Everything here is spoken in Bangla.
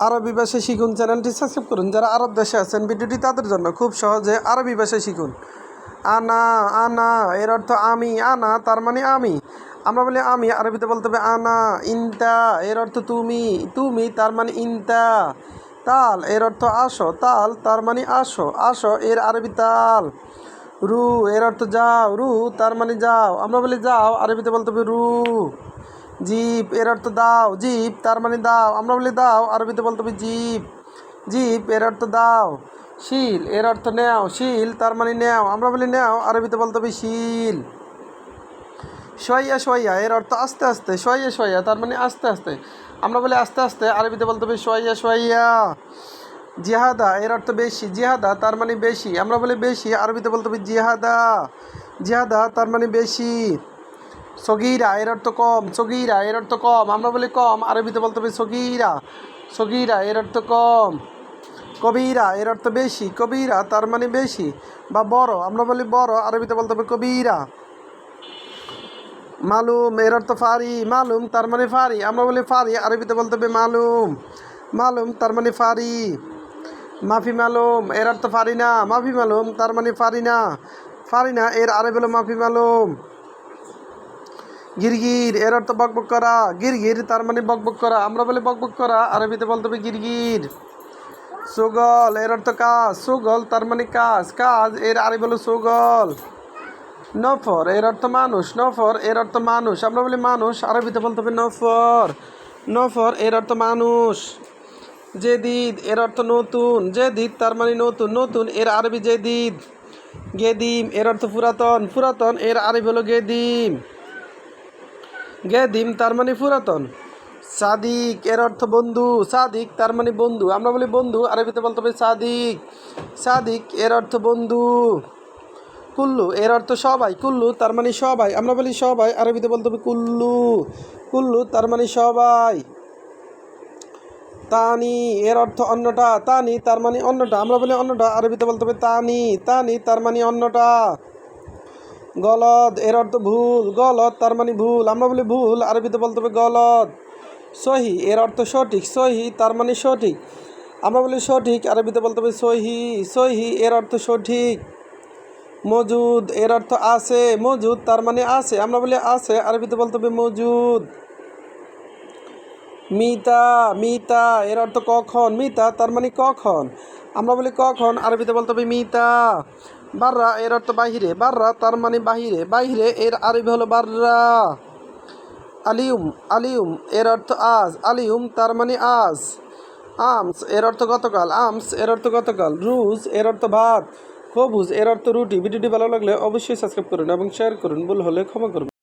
আরবি ভাষা শিখুন চ্যানেলটি সাবস্ক্রাইব করুন। যারা আরব দেশে আছেন, ভিডিওটি তাদের জন্য খুব সহজে আরবি ভাষা শিখুন। আনা আনা, এর অর্থ আমি, আনা, তার মানে আমি। আমরা বলি আমি, আরবিতে বলতে হবে আনা, ইনতা, এর অর্থ তুমি তুমি, তার মানে ইনতা। তাল, এর অর্থ আসো, তাল, তার মানে আসো আসো, এর আরবি তাল। রু, এর অর্থ যাও, রু, তার মানে যাও। আমরা বলি যাও, আরবিতে বলতে হবে রু। জিপ, এর অর্থ দাও, জিপ, তার মানে দাও। আমরা বলি দাও, আরবিতে বলতে হবে জিপ। জিপ, এর অর্থ দাও। শিল, এর অর্থ নেও। শিল, তার মানে নেও। আমরা বলি নেও, আরবিতে বলতে হবে শিল। সইয়া সইয়া এর অর্থ আস্তে আস্তে। সইয়া সইয়া তার মানে আস্তে আস্তে। আমরা বলি আস্তে আস্তে, আরবিতে বলতে হবে সইয়া সইয়া জিহাদা, এর অর্থ বেশি। জিহাদা, তার মানে বেশি। আমরা বলি বেশি, আরবিতে বলতে হবে জিহাদা। জিহাদা, তার মানে বেশি। সগিরা এর অর্থ কম, সগিরা এর অর্থ কম, আমরা বলি কম, আরবিতে বলতে হবে সগিরা সগিরা এর অর্থ কম। কবিরা এর অর্থ বেশি, কবিরা তার মানে বেশি, বা বড়, আমরা বলি বড়, আরবিতে বলতে হবে কবিরা। মালুম এর অর্থ ফারি, মালুম তার মানে ফারি, আমরা বলি ফারি, আরবিতে বলতে হবে মালুম। মালুম তার মানে ফারি। মাফি মালুম এর অর্থ ফারি না, মাফি মালুম তার মানে ফারি না। ফারি না, এর আরবি হলো মাফি মালুম। গিরগির, এর অর্থ বকবক করা। গিরগির, তার মানে বকবক করা। আমরা বলি বকবক করা, আরবিতে বলতে হবে গিরগির। সুগল, এর অর্থ কাজ। সুগল, তার মানে কাজ। কাজ, এর আরবি হলো সুগল। নফর, এর অর্থ মানুষ। নফর, এর অর্থ মানুষ। আমরা বলি মানুষ, আরবিতে বলতে হবে নফর। নফর, এর অর্থ মানুষ। জেদিদ, এর অর্থ নতুন। জেদিদ, তার মানে নতুন। নতুন, এর আরবি জেদিদ। গেদিম, এর অর্থ পুরাতন। পুরাতন, এর আরবি হলো গেদিম। গেদিম তার মানে পুরাতন। সাদিক এর অর্থ বন্ধু, সাদিক তার মানে বন্ধু। আমরা বলি বন্ধু, আরবিতে বলতে হবে সাদিক। সাদিক এর অর্থ বন্ধু। কুল্লু এর অর্থ সবাই। কুল্লু তার মানে সবাই। আমরা বলি সবাই, আরবিতে বলতে হবে কুল্লু। কুল্লু তার মানে সবাই। তানি এর অর্থ অন্যটা। তানি তার মানে অন্যটা। আমরা বলি অন্যটা, আরবিতে বলতে হবে তানি। তানি তার মানে অন্যটা। গলদ, এর অর্থ ভুল গলত তার মানে ভুল, আমরা বলি ভুল, আরবিতে বলতে হবে গলত সহি, এর অর্থ সঠিক, সহি তার মানে সঠিক, আমরা বলি সঠিক, আরবিতে বলতে হবে সহি সহি এর অর্থ সঠিক। মজুদ, এর অর্থ আছে, মজুদ তার মানে আছে, আমরা বলি আছে, আরবিতে বলতে হবে মজুদ। মিতা মিতা, এর অর্থ কখন? মিতা, তার মানে কখন? আমরা বলি কখন, আরবিতে বলতে হবে মিতা। বাররা, এর অর্থ বাহিরে। বাররা, তার মানে বাহিরে। বাহিরে, এর আরবি হলো বাররা। আলিউম আলিউম, এর অর্থ আজ। আলিউম, তার মানে আজ। আমস, এর অর্থ গতকাল। আমস, এর অর্থ গতকাল। রুজ, এর অর্থ ভাত। খবুজ, এর অর্থ রুটি। ভিডিওটি ভালো লাগলে অবশ্যই সাবস্ক্রাইব করুন এবং শেয়ার করুন। ভুল হলে ক্ষমা করুন।